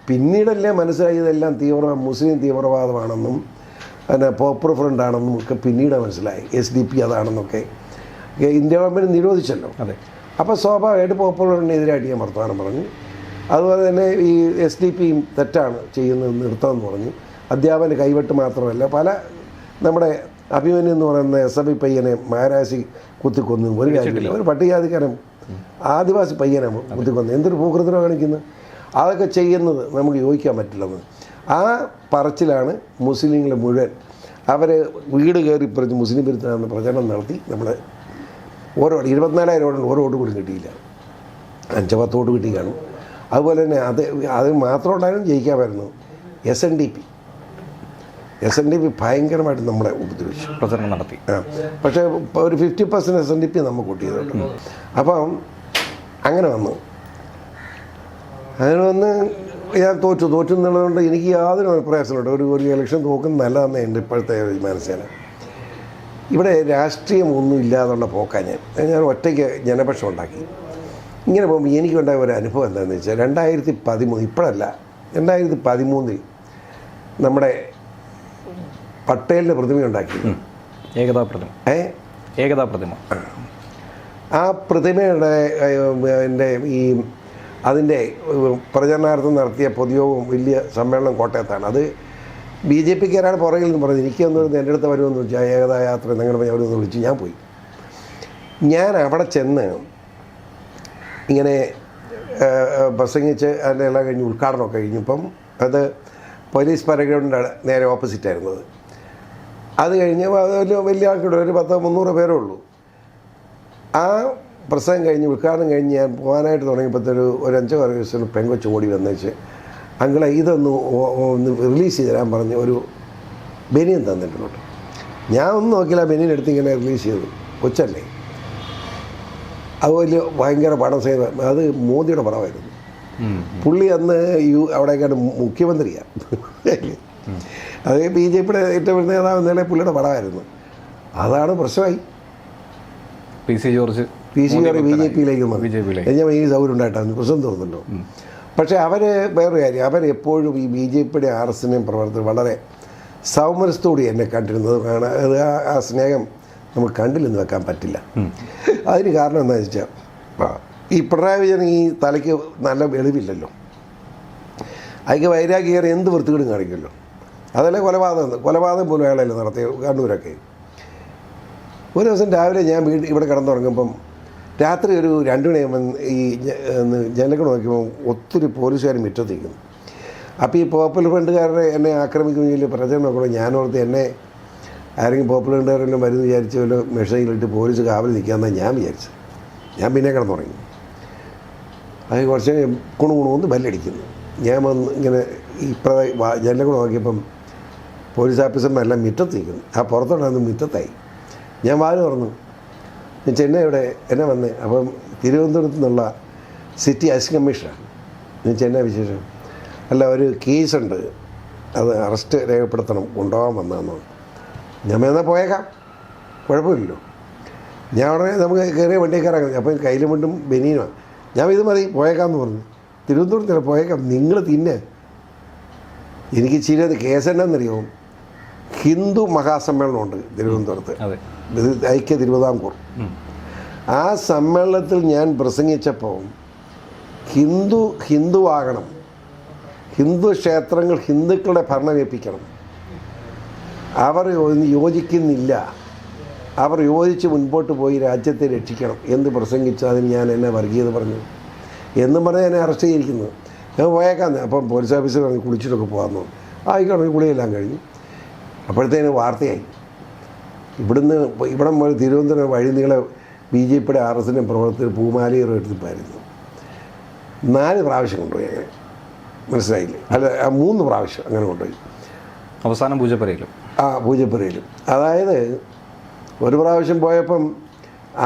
പിന്നീടല്ലേ മനസ്സിലായതെല്ലാം തീവ്ര മുസ്ലിം തീവ്രവാദമാണെന്നും പിന്നെ പോപ്പുലർ ഫ്രണ്ട് ആണെന്നും ഒക്കെ പിന്നീട് മനസ്സിലായി. എസ് ഡി പി അതാണെന്നൊക്കെ. ഇന്ത്യ ഗവൺമെന്റ് നിരോധിച്ചല്ലോ. അതെ. അപ്പോൾ സ്വാഭാവികമായിട്ട് പോപ്പുലർ ഫ്രണ്ടിനെതിരായിട്ട് ഞാൻ വർത്തമാനം പറഞ്ഞു. അതുപോലെ തന്നെ ഈ എസ് ഡി പിയും തെറ്റാണ് ചെയ്യുന്നത് നിർത്തണമെന്ന് പറഞ്ഞു. അധ്യാപന കൈവെട്ട് മാത്രമല്ല പല നമ്മുടെ അഭിമന്യു എന്ന് പറയുന്ന എസ് എഫ് പയ്യനെ മഹാരാശി കുത്തിക്കൊന്നു ഒരു കാര്യമില്ല. ഒരു പട്ടികജാതിക്കാരൻ ആദിവാസി പയ്യനെ കുത്തിക്കൊന്നു. എന്തൊരു ഭൂകൃതരോ കാണിക്കുന്നത്? അതൊക്കെ ചെയ്യുന്നത് നമുക്ക് യോജിക്കാൻ പറ്റില്ലെന്ന്. ആ പറച്ചിലാണ് മുസ്ലിങ്ങൾ മുഴുവൻ അവർ വീട് കയറി പറഞ്ഞ് മുസ്ലിം വിരുദ്ധമാണെന്ന് പ്രചരണം നടത്തി നമ്മുടെ ഓരോ ഇരുപത്തിനാലായിരം ഓരോ വോട്ട് കൂടി കിട്ടിയില്ല. അഞ്ചോ പത്ത് വോട്ട് കിട്ടി കാണും അതുപോലെ തന്നെ അത് അത് മാത്രം ഉണ്ടായാലും ജയിക്കാമായിരുന്നു. S N D P S N D P ഭയങ്കരമായിട്ട് നമ്മളെ ഉപദ്രവിച്ചു. പ്രചരണം നടത്തി. ആ. പക്ഷേ ഒരു fifty percent S N D P നമുക്ക് കൂട്ടിയതുണ്ട് അപ്പം അങ്ങനെ വന്നു. അങ്ങനെ വന്ന് ഞാൻ തോറ്റു. തോറ്റു എന്നുള്ളതുകൊണ്ട് എനിക്ക് യാതൊരു പ്രയാസമുണ്ട് ഒരു ഒരു ഇലക്ഷൻ തോക്കുന്നത് നല്ലതെന്ന് എന്റെ ഇപ്പോഴത്തെ മനസ്സിലാണ്. ഇവിടെ രാഷ്ട്രീയം ഒന്നും ഇല്ലാതുള്ള പോക്കാൻ ഞാൻ. ഞാൻ ഒറ്റയ്ക്ക് ജനപക്ഷം ഉണ്ടാക്കി. ഇങ്ങനെ പോകുമ്പോൾ എനിക്കുണ്ടായ ഒരു അനുഭവം എന്താണെന്ന് വെച്ചാൽ രണ്ടായിരത്തി പതിമൂന്ന് ഇപ്പോഴല്ല രണ്ടായിരത്തി പതിമൂന്നിൽ നമ്മുടെ പട്ടേലിന്റെ പ്രതിമ ഉണ്ടാക്കി ഏകതാ പ്രതിമ ഏ? ഏകതാ പ്രതിമ ആ പ്രതിമയുടെ എന്റെ ഈ അതിന്റെ പ്രചരണാർത്ഥം നടത്തിയ പൊതുയോഗവും വലിയ സമ്മേളനം കോട്ടയത്താണ്. അത് ബി ജെ പിക്കാരാണ് പുറകിൽ നിന്ന് പറഞ്ഞത് എനിക്കൊന്നും എന്റെ അടുത്ത് വരുമെന്ന് വെച്ചാൽ ഏകതാ യാത്ര നിങ്ങളുടെ അവരൊന്ന് വിളിച്ച് ഞാൻ പോയി. ഞാൻ അവിടെ ചെന്ന് ഇങ്ങനെ പ്രസംഗിച്ച് അതിന്റെ എല്ലാം കഴിഞ്ഞ് ഉദ്ഘാടനമൊക്കെ കഴിഞ്ഞപ്പം അത് പോലീസ് പരഗ്രൗണ്ടാണ് നേരെ ഓപ്പോസിറ്റ് ഓപ്പോസിറ്റായിരുന്നത് അത് കഴിഞ്ഞ് വലിയ വലിയ ആൾക്കൂടെ ഒരു പത്ത് മുന്നൂറ് പേരേ ഉള്ളൂ. ആ പ്രസംഗം കഴിഞ്ഞ് ഉദ്ഘാടനം കഴിഞ്ഞ് ഞാൻ പോകാനായിട്ട് തുടങ്ങിയപ്പോഴത്തൊരു ഒരു അഞ്ചോ ആറ് ദിവസം പെങ്കൊച്ച് ഓടി വന്നേച്ച് അങ്കിളെ ഇതൊന്ന് ഒന്ന് റിലീസ് ചെയ്ത് തരാൻ പറഞ്ഞ് ഒരു ബനിയൻ തന്നിട്ടുണ്ട്. ഞാൻ ഒന്നും നോക്കിയില്ല ബനിയൻ എടുത്ത് ഇങ്ങനെ റിലീസ് ചെയ്തു. കൊച്ചല്ലേ? അത് വലിയ ഭയങ്കര പടം ചെയ്ത അത് മോദിയുടെ പടമായിരുന്നു ഉം. പുള്ളി അന്ന് യു അവിടേക്കാണ് മുഖ്യമന്ത്രിയാണ് അത് ബി ജെ പിയുടെ ഏറ്റവും വലിയ നേതാവ് നിലയിൽ പുള്ളിയുടെ പടമായിരുന്നു അതാണ് പ്രശ്നമായി. P C George P C George B J പിയിലേക്ക് പിയിലേക്ക് ഞാൻ ഈ സൗകര്യം ഉണ്ടായിട്ടാണ് പ്രശ്നം തോന്നുന്നല്ലോ പക്ഷേ അവർ വേറൊരു കാര്യം അവരെപ്പോഴും ഈ ബി ജെ പിയുടെ ആർ എസ് എസിനെയും പ്രവർത്തനം വളരെ സൗമരസ്തോടി എന്നെ കണ്ടിരുന്നത് ആ സ്നേഹം നമുക്ക് കണ്ടില്ലെന്ന് വെക്കാൻ പറ്റില്ല. അതിന് കാരണം എന്താണെന്ന് വെച്ചാൽ ഈ പിണറായി വിജയൻ ഈ തലയ്ക്ക് നല്ല വെളിവില്ലല്ലോ അതിക്ക് വൈരാഗ്യകയറി എന്ത് വൃത്തികേടും കാണിക്കുമല്ലോ അതല്ലേ കൊലപാതകം കൊലപാതകം പോലും അയാളല്ലേ നടത്തിയ കണ്ണൂരൊക്കെ. ഒരു ദിവസം രാവിലെ ഞാൻ വീട് ഇവിടെ കിടന്നുറങ്ങുമ്പം രാത്രി ഒരു രണ്ട് മണിയാകുമ്പം ഈ ജ- ഒന്ന് ജനലൊക്കെ നോക്കിയപ്പോൾ ഒത്തിരി പോലീസുകാർ മുറ്റത്തിരിക്കുന്നു അപ്പോൾ ഈ പോപ്പുലർ ഫ്രണ്ടുകാരുടെ എന്നെ ആക്രമിക്കുന്നതിൽ പ്രചരണം നോക്കണം ഓർത്ത് എന്നെ ആരെങ്കിലും പോപ്പുലർ ഫ്രണ്ടുകാരെല്ലാം വരുന്ന വിചാരിച്ച് വല്ല മെഷീനിലിട്ട് പോലീസ് കാവൽ നിൽക്കാമെന്നാണ് ഞാൻ വിചാരിച്ചത്. ഞാൻ പിന്നെ കിടന്നുറങ്ങി. അത് കുറച്ച് കുണു കുണുന്ന് ബല്ലടിക്കുന്നു. ഞാൻ വന്ന് ഇങ്ങനെ ഇപ്പറ ജനലൊക്കെ നോക്കിയപ്പം പോലീസ് ഓഫീസർമാരെല്ലാം മുറ്റത്ത് നിൽക്കുന്നു. ആ പുറത്തോണ്ടായിരുന്നു മുറ്റത്തായി. ഞാൻ വാൽ തുറന്നു. ചെന്നൈ ഇവിടെ എന്നെ വന്ന് അപ്പം തിരുവനന്തപുരത്ത് നിന്നുള്ള സിറ്റി അസിസ്റ്റ് കമ്മീഷണറാണ് ഞാൻ ചെന്നൈ വിശേഷം. അല്ല ഒരു കേസുണ്ട് അത് അറസ്റ്റ് രേഖപ്പെടുത്തണം കൊണ്ടുപോകാൻ വന്നതെന്ന് ഞാൻ എന്നാൽ പോയേക്കാം. കുഴപ്പമില്ലല്ലോ. ഞാൻ ഉടനെ നമുക്ക് കയറിയ വണ്ടി കയറാൻ അപ്പം കയ്യിലും വീണ്ടും ബനീനുമാണ് ഞാൻ ഇത് മതി പോയേക്കാമെന്ന് പറഞ്ഞു. തിരുവനന്തപുരത്ത് പോയേക്കാം. നിങ്ങൾ തിന്നെ. എനിക്ക് ചിരിയത് കേസ് എന്നാന്നറിയോ ഹിന്ദു മഹാസമ്മേളനമുണ്ട് തിരുവനന്തപുരത്ത്. ഐക്യ തിരുവിതാംകൂർ. ആ സമ്മേളനത്തിൽ ഞാൻ പ്രസംഗിച്ചപ്പോൾ ഹിന്ദു ഹിന്ദുവാകണം. ഹിന്ദു ക്ഷേത്രങ്ങൾ ഹിന്ദുക്കളുടെ ഭരണം ഏൽപ്പിക്കണം. അവർ യോജിക്കുന്നില്ല. അവർ യോജിച്ച് മുൻപോട്ട് പോയി രാജ്യത്തെ രക്ഷിക്കണം എന്ന് പ്രസംഗിച്ചു അതിന് ഞാൻ എന്നെ വർഗീയത പറഞ്ഞു. എന്നും പറഞ്ഞ് എന്നെ അറസ്റ്റ് ചെയ്തിരിക്കുന്നു. ഞാൻ പോയേക്കാന്ന് അപ്പം പോലീസ് ഓഫീസർ പറഞ്ഞു കുളിച്ചിട്ടൊക്കെ പോകാമെന്നു ആയിക്കോട്ടെ കുളിയെല്ലാം കഴിഞ്ഞു. അപ്പോഴത്തേന് വാർത്തയായി. ഇവിടുന്ന് ഇവിടം മുതൽ തിരുവനന്തപുരം വഴി നീളെ ബി ജെ പിയുടെ ആർ എസിന്റെ പ്രവർത്തകർ പൂമാലയും എടുത്തിപ്പായിരുന്നു നാല് പ്രാവശ്യം കൊണ്ടുപോയി മനസ്സിലായില്ലേ? അല്ല മൂന്ന് പ്രാവശ്യം അങ്ങനെ കൊണ്ടുപോയി. അവസാനം പൂജപ്പരയിലും. ആ പൂജപ്പുരയിലും അതായത് ഒരു പ്രാവശ്യം പോയപ്പം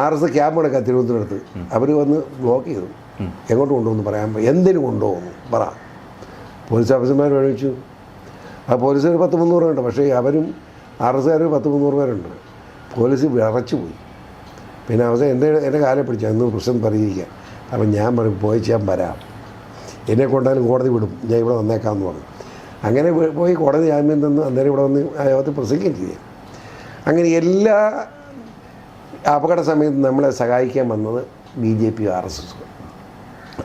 ആർ എസ് ക്യാമ്പ് എടുക്കാൻ തിരുവനന്തപുരത്ത്. അവർ വന്ന് ബ്ലോക്ക് ചെയ്തു. എങ്ങോട്ട് കൊണ്ടുപോകുന്നു പറയാൻ എന്തിനു കൊണ്ടുപോകുന്നു പറ. പോലീസ് ഓഫീസർമാർ ഒഴിച്ചു ആ പോലീസുകാർ പത്ത് മുന്നൂറ് ഉണ്ട് പക്ഷേ അവരും ആർ എസ്സുകാർ പത്ത് മുന്നൂറ് പേരുണ്ട്. പോലീസ് വിറച്ചു പോയി. പിന്നെ അവസാനം എന്റെ എന്റെ കാലെ പിടിച്ചു അന്ന് പ്രശ്നം പറഞ്ഞിരിക്കുക അപ്പം ഞാൻ പറയും പോയി ചെയ്യാൻ വരാം. എന്നെ കൊണ്ടാലും കോടതി വിടും. ഞാൻ ഇവിടെ വന്നേക്കാമെന്ന് പറഞ്ഞു. അങ്ങനെ പോയി- കോടതി ജാമ്യം തന്നു അന്നേരം ഇവിടെ വന്ന് അയാളത്ത് പ്രസംഗിക്കുകയും ചെയ്യും അങ്ങനെ എല്ലാ അപകട സമയത്ത് നമ്മളെ സഹായിക്കാൻ വന്നത് B J P R S S.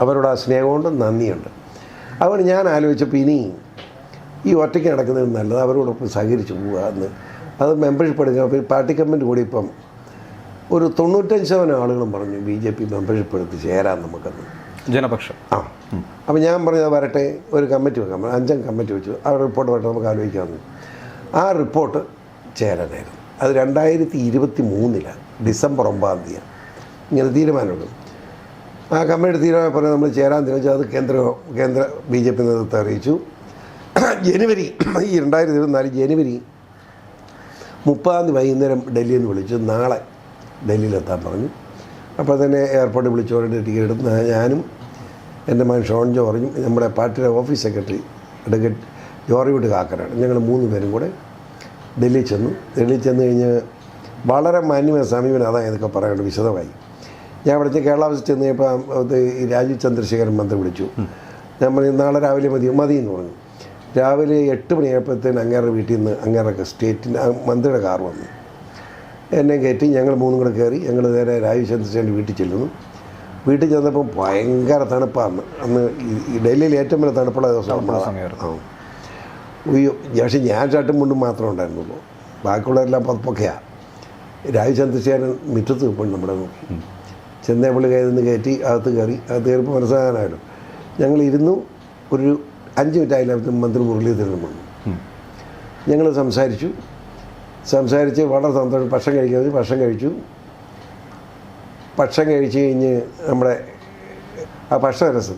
അവരോട് ആ സ്നേഹമുണ്ട് നന്ദിയുണ്ട്. അതുകൊണ്ട് ഞാൻ ആലോചിച്ചപ്പോൾ ഇനി ഈ ഒറ്റയ്ക്ക് നടക്കുന്നത് നല്ലത് അവരോടൊപ്പം സഹകരിച്ച് പോവുക എന്ന്. അത് മെമ്പർഷിപ്പ് എടുക്കുക പാർട്ടി കമ്മിറ്റി കൂടി ഇപ്പം ഒരു തൊണ്ണൂറ്റഞ്ച് ശതമാനം ആളുകളും പറഞ്ഞു ബി ജെ പി മെമ്പർഷിപ്പ് എടുത്ത് ചേരാൻ നമുക്കെന്ന് ജനപക്ഷം. ആ. അപ്പോൾ ഞാൻ പറഞ്ഞത് വരട്ടെ ഒരു കമ്മിറ്റി വെക്കാം. അഞ്ചാം കമ്മിറ്റി വെച്ചു. ആ റിപ്പോർട്ട് വരട്ടെ നമുക്ക് ആലോചിക്കാമെന്ന് ആ റിപ്പോർട്ട് ചേരാനായിരുന്നു. അത് രണ്ടായിരത്തി ഇരുപത്തി മൂന്നിലാണ് ഡിസംബർ ഒമ്പതാം തീയതി. ഇങ്ങനെ തീരുമാനമെടുക്കും. ആ കമ്മിറ്റി തീരുമാനം പറഞ്ഞാൽ നമ്മൾ ചേരാൻ തീരുമാനിച്ചു. അത് കേന്ദ്ര കേന്ദ്ര ബി ജെ പി നേതൃത്വം അറിയിച്ചു. ജനുവരി ഈ രണ്ടായിരത്തി ഇരുപത്തിനാല് ജനുവരി മുപ്പതാം തീയതി വൈകുന്നേരം ഡൽഹിയിൽ നിന്ന് വിളിച്ചു. നാളെ ഡൽഹിയിലെത്താൻ പറഞ്ഞു. അപ്പോൾ തന്നെ എയർപോർട്ടിൽ വിളിച്ചു പറഞ്ഞിട്ട് ടിക്കറ്റ് എടുത്ത് ഞാനും എന്റെ മകൻ ഷോൺ ജോർജും നമ്മുടെ പാർട്ടിയുടെ ഓഫീസ് സെക്രട്ടറി അഡ്വക്കേറ്റ് ജോർജ് വിട്ട് കാക്കനാണ് ഞങ്ങൾ മൂന്ന് പേരും കൂടെ ഡൽഹി ചെന്നു. ഡൽഹി ചെന്ന് കഴിഞ്ഞ് വളരെ മാന്യമായ സമീപനം അതാണ് ഇതൊക്കെ പറയേണ്ടത് വിശദമായി. ഞാൻ അവിടെ കേരള ഹൗസിൽ ചെന്ന് കഴിഞ്ഞപ്പോൾ ഈ രാജീവ് ചന്ദ്രശേഖരൻ മന്ത്രി വിളിച്ചു. ഞാൻ പറഞ്ഞു നാളെ രാവിലെ മതി മതി എന്ന് പറഞ്ഞു. രാവിലെ എട്ട് മണിയായപ്പോഴത്തേന് അങ്ങേരുടെ വീട്ടിൽ നിന്ന് അങ്ങേരുടെ സ്റ്റേറ്റിന്റെ മന്ത്രിയുടെ കാർ വന്നു. എന്നെ കയറ്റി ഞങ്ങൾ മൂന്നും കൂടെ കയറി ഞങ്ങൾ നേരെ രാജീവ് ചന്ദ്രശേഖരന്റെ വീട്ടിൽ ചെല്ലുന്നു. വീട്ടിൽ ചെന്നപ്പോൾ ഭയങ്കര തണുപ്പാണ്. അന്ന് ഈ- ഡൽഹിയിൽ ഏറ്റവും വലിയ തണുപ്പുള്ള ദിവസം നമ്മുടെ സമയം ആ. പക്ഷേ ഞാൻ ചട്ടും മുണ്ടും മാത്രമേ ഉണ്ടായിരുന്നുള്ളൂ. ബാക്കിയുള്ളവരെല്ലാം പതുപ്പൊക്കെയാണ് രാജീവ് ചന്ദ്രശേഖരൻ മുറ്റത്ത് നിൽപ്പുണ്ട് നമ്മുടെ നോക്കി ചെന്നൈ പുള്ളി കയ്യിൽ നിന്ന് കയറ്റി അകത്ത് കയറി അകത്ത് കയറിപ്പോൾ മനസ്സിലാകാനായല്ലോ. ഞങ്ങൾ ഇരുന്നു ഒരു അഞ്ച് മിനിറ്റ് ആയില്ല മന്ത്രി മുരളീധരൻ വന്നു. ഞങ്ങൾ സംസാരിച്ചു. സംസാരിച്ച് വളരെ സന്തോഷം. ഭക്ഷണം കഴിക്കുന്നത് ഭക്ഷണം കഴിച്ചു. ഭക്ഷണം കഴിച്ച് കഴിഞ്ഞ് നമ്മുടെ ആ ഭക്ഷണ രസം.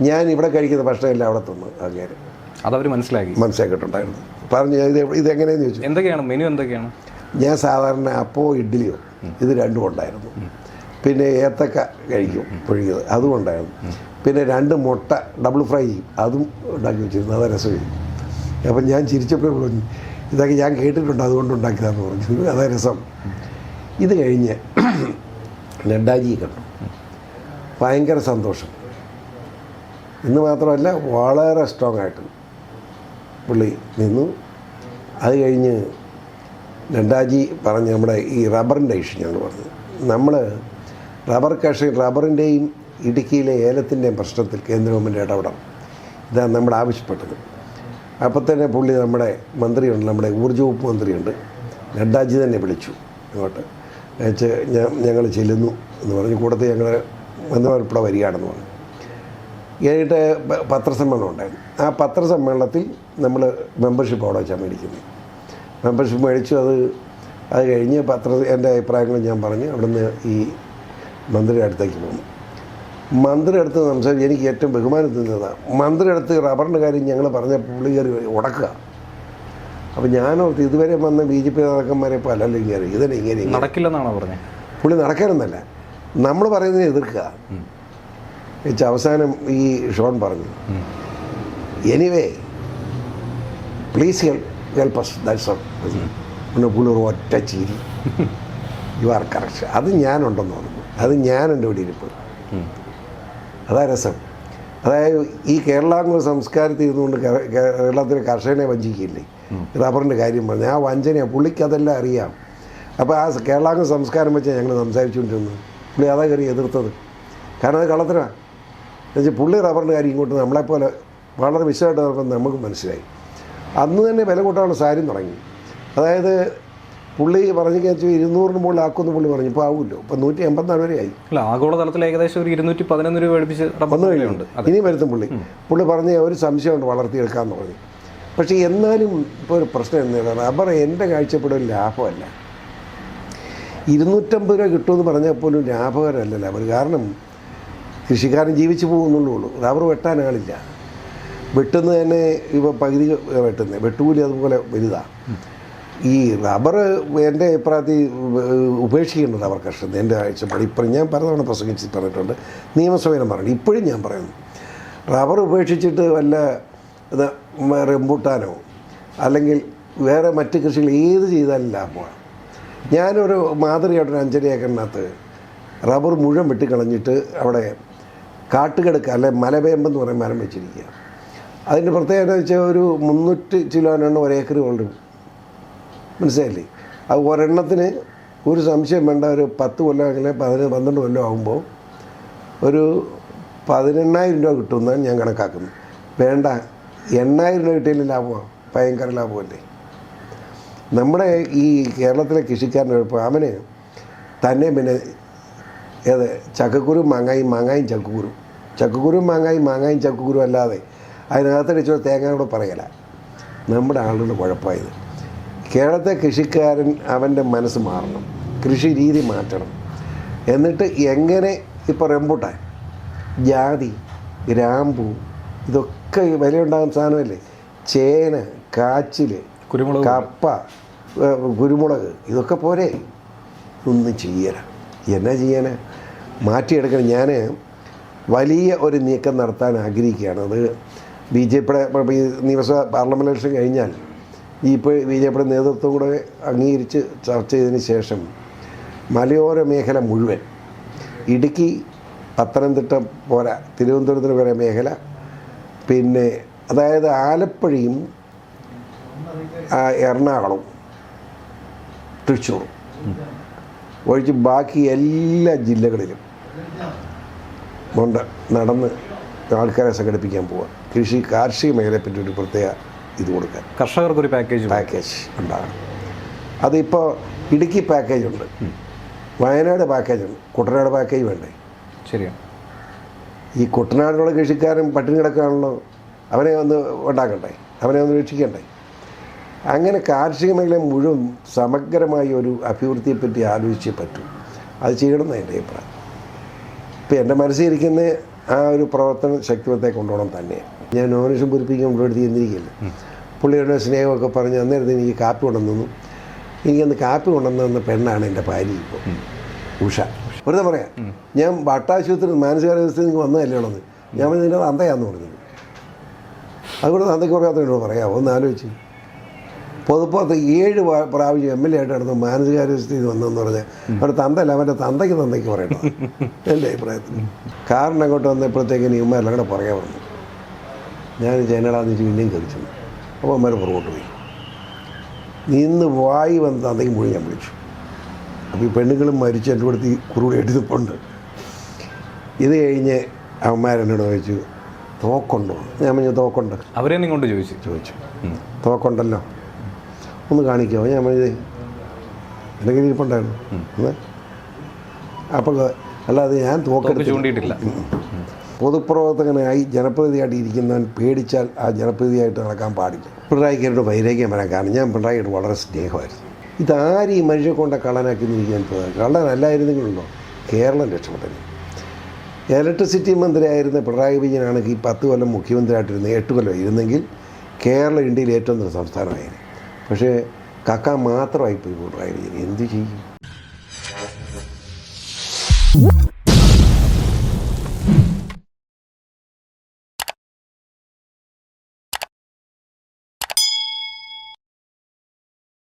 ഞാൻ ഇവിടെ കഴിക്കുന്ന ഭക്ഷണമല്ല അവിടെ തന്നു ആൾക്കാർ അതവർ മനസ്സിലാക്കി. മനസ്സിലാക്കിയിട്ടുണ്ടായിരുന്നു. പറഞ്ഞു ഞാൻ ഇത് ഇതെങ്ങനെയെന്ന് ചോദിച്ചു. എന്തൊക്കെയാണ്? മെനു എന്തൊക്കെയാണ്? ഞാൻ സാധാരണ അപ്പോ ഇഡ്ഡലിയോ ഇത് രണ്ടും ഉണ്ടായിരുന്നു. പിന്നെ ഏത്തക്ക കഴിക്കും പുഴുകിയത് അതും ഉണ്ടായിരുന്നു. പിന്നെ രണ്ട് മുട്ട ഡബിൾ ഫ്രൈ ചെയ്യും അതും ഉണ്ടാക്കി വെച്ചിരുന്നു അത് രസമായി അപ്പം ഞാൻ ചിരിച്ചപ്പോഴേ പറഞ്ഞു ഇതൊക്കെ ഞാൻ കേട്ടിട്ടുണ്ട് അതുകൊണ്ട് ഉണ്ടാക്കിയതാന്ന് പറഞ്ഞു. അതേ രസം. ഇത് കഴിഞ്ഞ് നഡ്ഡാജിയെ കണ്ടു. ഭയങ്കര സന്തോഷം. ഇന്ന് മാത്രമല്ല വളരെ സ്ട്രോങ് ആയിട്ട് പുള്ളി നിന്നു. അത് കഴിഞ്ഞ് നഡ്ഡാജി പറഞ്ഞ് നമ്മുടെ ഈ റബ്ബറിന്റെ ഇഷ്യൂ ഞങ്ങൾ പറഞ്ഞു നമ്മൾ റബ്ബർ കർഷക റബ്ബറിന്റെയും ഇടുക്കിയിലെ ഏലത്തിന്റെയും പ്രശ്നത്തിൽ കേന്ദ്ര ഗവൺമെന്റ് ഇടപെടണം. ഇതാണ് നമ്മൾ ആവശ്യപ്പെട്ടത്. അപ്പോൾ തന്നെ പുള്ളി നമ്മുടെ മന്ത്രിയുണ്ട് നമ്മുടെ ഊർജ വകുപ്പ് മന്ത്രിയുണ്ട്. നഡ്ഡാജി തന്നെ വിളിച്ചു ഇങ്ങോട്ട്. ഞാൻ ഞങ്ങൾ ചെല്ലുന്നു എന്ന് പറഞ്ഞ്. കൂടത്തിൽ ഞങ്ങൾ മന്ത്രിമാരിവിടെ വരികയാണെന്ന് പറഞ്ഞു. കഴിഞ്ഞിട്ട് പത്രസമ്മേളനം ഉണ്ടായിരുന്നു. ആ പത്രസമ്മേളനത്തിൽ നമ്മൾ മെമ്പർഷിപ്പ് അവിടെ വെച്ചാൽ മേടിക്കുന്നത്. മെമ്പർഷിപ്പ് മേടിച്ചു അത് അത് കഴിഞ്ഞ് പത്ര എന്റെ അഭിപ്രായങ്ങൾ ഞാൻ പറഞ്ഞ്. അവിടുന്ന് ഈ മന്ത്രിയുടെ അടുത്തേക്ക് പോകുന്നു മന്ത്രി അടുത്ത് സംസാരിച്ച് എനിക്ക് ഏറ്റവും ബഹുമാനം തിന്നതാണ് മന്ത്രി അടുത്ത് റബ്ബറിന്റെ കാര്യം ഞങ്ങൾ പറഞ്ഞ പുള്ളി കയറി ഉടക്കുക. അപ്പോൾ ഞാനോർത്ത് ഇതുവരെ വന്ന ബി ജെ പി നേതാക്കന്മാരെ അല്ലല്ലോ ഇങ്ങനെ ഇതിനെ ഇങ്ങനെ ഇങ്ങനെ. നടക്കില്ലെന്നാണോ പറഞ്ഞത് പുള്ളി നടക്കാനൊന്നല്ല. നമ്മൾ പറയുന്നതിനെ എതിർക്കുക. വെച്ച് അവസാനം ഈ ഷോൺ പറഞ്ഞു. Anyway please help help us that's all പിന്നെ പുള്ളി ഒരു ഒറ്റ ചിരി. യു ആർ കറക്റ്റ് അത് ഞാനുണ്ടെന്ന് തോന്നുന്നു അത് ഞാൻ എന്റെ ഇവിടെ ഇരിപ്പ് അതാ രസം. അതായത് ഈ കേരളാംഗ സംസ്കാരത്തിൽ ഇരുന്നുകൊണ്ട് കേരളത്തിലെ കർഷകനെ വഞ്ചിക്കില്ലേ? റബ്ബറിന്റെ കാര്യം പറഞ്ഞു. ആ വഞ്ചനയാണ് പുള്ളിക്ക് അതെല്ലാം അറിയാം. അപ്പോൾ ആ കേരളാംഗ സംസ്കാരം വെച്ചാൽ ഞങ്ങൾ സംസാരിച്ചുകൊണ്ടിരുന്നത്. പുള്ളി അതാ കയറി എതിർത്തത്. കാരണം അത് കള്ളത്തരമാണ് എന്നുവെച്ചാൽ പുള്ളി റബ്ബറിന്റെ കാര്യം ഇങ്ങോട്ട് നമ്മളെപ്പോലെ വളരെ വിശദമായിട്ട് നമുക്ക് മനസ്സിലായി. അന്ന് തന്നെ വില കൂട്ടാനുള്ള സാരി തുടങ്ങി. അതായത് പുള്ളി പറഞ്ഞു വെച്ചാൽ ഇരുന്നൂറിന് മുകളിൽ ആക്കുമെന്ന് പുള്ളി പറഞ്ഞു. ഇപ്പോൾ ആവുമല്ലോ. ഇപ്പോൾ നൂറ്റി എൺപത്തിനാല് വരെ ആയി. അല്ല ആഗോളതലത്തിൽ ഏകദേശം ഒരു ഇരുന്നൂറ്റി പതിനൊന്ന് രൂപ അടുപ്പിച്ച് വന്നു കഴിഞ്ഞുണ്ട് ഇനി വരുത്തും പുള്ളി. പുള്ളി പറഞ്ഞ ഒരു സംശയമുണ്ട് വളർത്തിയെടുക്കാമെന്ന് പറഞ്ഞു. പക്ഷേ എന്നാലും ഇപ്പോൾ ഒരു പ്രശ്നം എന്താണ് റബ്ബർ എന്റെ കാഴ്ചപ്പെടും ലാഭമല്ല. ഇരുന്നൂറ്റമ്പത് രൂപ കിട്ടുമെന്ന് പറഞ്ഞാൽ പോലും ലാഭകരമല്ല ലാഭം കാരണം കൃഷിക്കാരൻ ജീവിച്ചു പോകുന്നുള്ളൂ. റബ്ബർ വെട്ടാൻ ആളില്ല. വെട്ടുന്നത് തന്നെ ഇപ്പോൾ പകുതി വെട്ടുന്നത്. വെട്ടുകൂലി അതുപോലെ വലുതാണ് ഈ റബ്ബർ എന്റെ അഭിപ്രായത്തിൽ ഉപേക്ഷിക്കേണ്ട റബ്ബർ കർഷകർ എന്റെ കാഴ്ചപ്പാട് ഇപ്പോഴും ഞാൻ പലതവണ പ്രസംഗിച്ച് പറഞ്ഞിട്ടുണ്ട്. നിയമസഭയിലും പറഞ്ഞു ഇപ്പോഴും ഞാൻ പറയുന്നു. റബ്ബർ ഉപേക്ഷിച്ചിട്ട് വല്ല ഇത് റെമ്പൂട്ടാനോ അല്ലെങ്കിൽ വേറെ മറ്റ് കൃഷികൾ ഏത് ചെയ്താലും ലാഭമാണ്. ഞാനൊരു മാതൃകയായിട്ടൊരു അഞ്ചര ഏക്കറിനകത്ത് റബ്ബർ മുഴുവൻ വെട്ടിക്കളഞ്ഞിട്ട് അവിടെ കാട്ടുകിടക്ക അല്ലെ മലവേമ്പെന്ന് പറയുന്ന മരം വെച്ചിരിക്കുക അതിന്റെ പ്രത്യേകത വെച്ചാൽ ഒരു മുന്നൂറ്റി ചിലോനാണ് ഒരേക്കർ കൊണ്ടും മനസ്സിലായില്ലേ? അത് ഒരെണ്ണത്തിന് ഒരു സംശയം വേണ്ട ഒരു പത്ത് കൊല്ലം അങ്ങനെ പതിനൊന്ന് പന്ത്രണ്ട് കൊല്ലം ആകുമ്പോൾ ഒരു പതിനെണ്ണായിരം രൂപ കിട്ടുമെന്നാണ് ഞാൻ കണക്കാക്കുന്നത്. വേണ്ട എണ്ണായിരം രൂപ കിട്ടിയാലും ലാഭമാണ് ഭയങ്കര ലാഭമല്ലേ? നമ്മുടെ ഈ കേരളത്തിലെ കൃഷിക്കാരന്റെ കുഴപ്പം അവന് തന്നെ പിന്നെ ഏത് ചക്കക്കുരു മാങ്ങായും മാങ്ങായും ചക്കക്കുരു. ചക്കക്കുരു മാങ്ങായും മാങ്ങായും ചക്കക്കുരു അല്ലാതെ അതിനകത്ത് തേങ്ങ കൂടെ പറയല. നമ്മുടെ ആളുകളുടെ കുഴപ്പമായത്. കേരളത്തെ കൃഷിക്കാരൻ അവന്റെ മനസ്സ് മാറണം. കൃഷി രീതി മാറ്റണം. എന്നിട്ട് എങ്ങനെ ഇപ്പോൾ റെമ്പൂട്ടാൻ ജാതി ഗ്രാമ്പു ഇതൊക്കെ വിലയുണ്ടാകുന്ന സാധനമല്ലേ? ചേന കാച്ചിൽ കുരുമുളക്. കപ്പ കുരുമുളക് ഇതൊക്കെ പോരെ? ഒന്നും ചെയ്യല എന്നാ ചെയ്യാനാ? മാറ്റിയെടുക്കണം. ഞാൻ വലിയ ഒരു നീക്കം നടത്താൻ ആഗ്രഹിക്കുകയാണ്. അത് ബി ജെ പിയുടെ നിയമസഭ പാർലമെന്റ് ഇലക്ഷൻ കഴിഞ്ഞാൽ ഈ ഇപ്പോൾ ബി ജെ പിയുടെ നേതൃത്വം കൂടെ അംഗീകരിച്ച് ചർച്ച ചെയ്തതിന് ശേഷം മലയോര മേഖല മുഴുവൻ ഇടുക്കി പത്തനംതിട്ട പോരാ തിരുവനന്തപുരത്തിന് വരെ മേഖല പിന്നെ അതായത് ആലപ്പുഴയും എറണാകുളം എറണാകുളവും തൃശ്ശൂർ ഒഴിച്ച് ബാക്കി എല്ലാ ജില്ലകളിലും കൊണ്ട് നടന്ന് ആൾക്കാരെ സംഘടിപ്പിക്കാൻ പോവുക കൃഷി കാർഷിക മേഖലയെപ്പറ്റി ഒരു പ്രത്യേക ഇത് കൊടുക്കാൻ. കർഷകർക്കൊരു പാക്കേജ് പാക്കേജ് ഉണ്ടാകണം. അതിപ്പോൾ ഇടുക്കി പാക്കേജ് ഉണ്ട്. വയനാട് പാക്കേജ് ഉണ്ട്. കുട്ടനാട് പാക്കേജ് വേണ്ടേ? ശരിയാണ്. ഈ കുട്ടനാടിലുള്ള കൃഷിക്കാരൻ പട്ടിണി കിടക്കുകയാണല്ലോ അവനെ ഒന്ന് ഉണ്ടാക്കണ്ടേ? അവനെ ഒന്ന് രക്ഷിക്കണ്ടേ? അങ്ങനെ കാർഷിക മേഖല മുഴുവൻ സമഗ്രമായ ഒരു അഭിവൃദ്ധിയെപ്പറ്റി ആലോചിച്ചേ പറ്റൂ. അത് ചെയ്യണമെന്ന് എന്റെ അഭിപ്രായം. ഇപ്പം എന്റെ മനസ്സിലിരിക്കുന്ന ആ ഒരു പ്രവർത്തന ശക്തിപത്തെ കൊണ്ടുപോകണം തന്നെ ഞാൻ നോമിനേഷൻ പൂരിപ്പിക്കാൻ ഇവിടെ ചെയ്തിരിക്കില്ല പുള്ളിയുടെ സ്നേഹമൊക്കെ പറഞ്ഞ് അന്നേരത്തിന് എനിക്ക് കാപ്പി കൊണ്ടുവന്നു. എനിക്കന്ന് കാപ്പി കൊണ്ടുവന്ന പെണ്ണാണ് എന്റെ ഭാര്യ ഇപ്പോൾ. ഉഷ. വെറുതെ പറയാം. ഞാൻ വട്ടാശുപത്രി മാനസികാരോഗ്യത്തിൽ നിന്ന് വന്നതല്ലേ ഉള്ളത്. ഞാൻ പറഞ്ഞു, നിന്റെ അന്തയാന്ന് പറഞ്ഞത് അതുകൊണ്ട് അന്തയ്ക്ക് പറയാത്തതിനോട് പറയാമോ ഒന്ന് ആലോചിച്ച്. പൊതുപ്പത്ത് ഏഴ് പ്രാ- പ്രാവശ്യം എം എൽ എ ആയിട്ട് നടന്ന മാനസികാരോഗ്യത്തിൽ വന്നതെന്ന് പറഞ്ഞാൽ അവിടെ തന്തല്ല അവന്റെ തന്തയ്ക്ക് തന്തയ്ക്ക് പറയണം എന്റെ അഭിപ്രായത്തിൽ. കാരണം അങ്ങോട്ട് വന്നപ്പോഴത്തേക്കിന് ഇവന്മാരെല്ലാം കൂടെ പറയാൻ പറഞ്ഞു ഞാൻ ജനലാന്ന് വെച്ച് പിന്നെയും കളിച്ചു അപ്പോൾ അമ്മേരെ പുറകോട്ട് പോയി. നിന്ന് വായി വന്ന് തന്തയ്ക്ക് മുഴുവൻ ഞാൻ വിളിച്ചു അപ്പോൾ ഈ പെണ്ണുങ്ങളും മരിച്ച് എന്റെ അടുത്ത് ഈ കുറുകൂടെ എഴുതിപ്പുണ്ട് ഇത് കഴിഞ്ഞ് അമ്മമാരെന്നോട് ചോദിച്ചു തോക്കുണ്ടോ? ഞാൻ പറഞ്ഞു തോക്കുണ്ട്. അവരെ കൊണ്ട് ചോദിച്ചു? ചോദിച്ചു. തോക്കുണ്ടല്ലോ. ഒന്ന് കാണിക്കാമോ ഞാൻ പറഞ്ഞത് എന്റെ കയ്യിൽ ഇരിപ്പുണ്ടായിരുന്നു? അപ്പോൾ അല്ലാതെ ഞാൻ തോക്ക് തോക്കെടുത്ത് ചൂണ്ടിയിട്ടില്ല പൊതുപ്രവർത്തകനായി ജനപ്രതിനിധിയായിട്ട് ഇരിക്കുന്നവൻ പേടിച്ചാൽ ആ ജനപ്രതിനിധിയായിട്ട് നടക്കാൻ പാടില്ല. പിണറായിക്കാരുടെ വൈരാഗ്യം വരാൻ കാരണം ഞാൻ പിണറായിയോട് വളരെ സ്നേഹമായിരുന്നു. ഇതാരും ഈ മനുഷ്യ കൊണ്ട കള്ളനാക്കി നിൽക്കാൻ കള്ളനല്ലായിരുന്നെങ്കിലുണ്ടോ? കേരളം രക്ഷപ്പെട്ടത്. ഇലക്ട്രിസിറ്റി മന്ത്രിയായിരുന്ന പിണറായി വിജയനാണെങ്കിൽ ഈ പത്ത് കൊല്ലം മുഖ്യമന്ത്രിയായിട്ടിരുന്ന എട്ട് കൊല്ലം ഇരുന്നെങ്കിൽ കേരളം ഇന്ത്യയിൽ ഏറ്റവും നല്ല സംസ്ഥാനമായിരുന്നു. പക്ഷേ കക്ക മാത്രമായിപ്പോയി പിണറായി വിജയൻ. എന്ത് ചെയ്യും?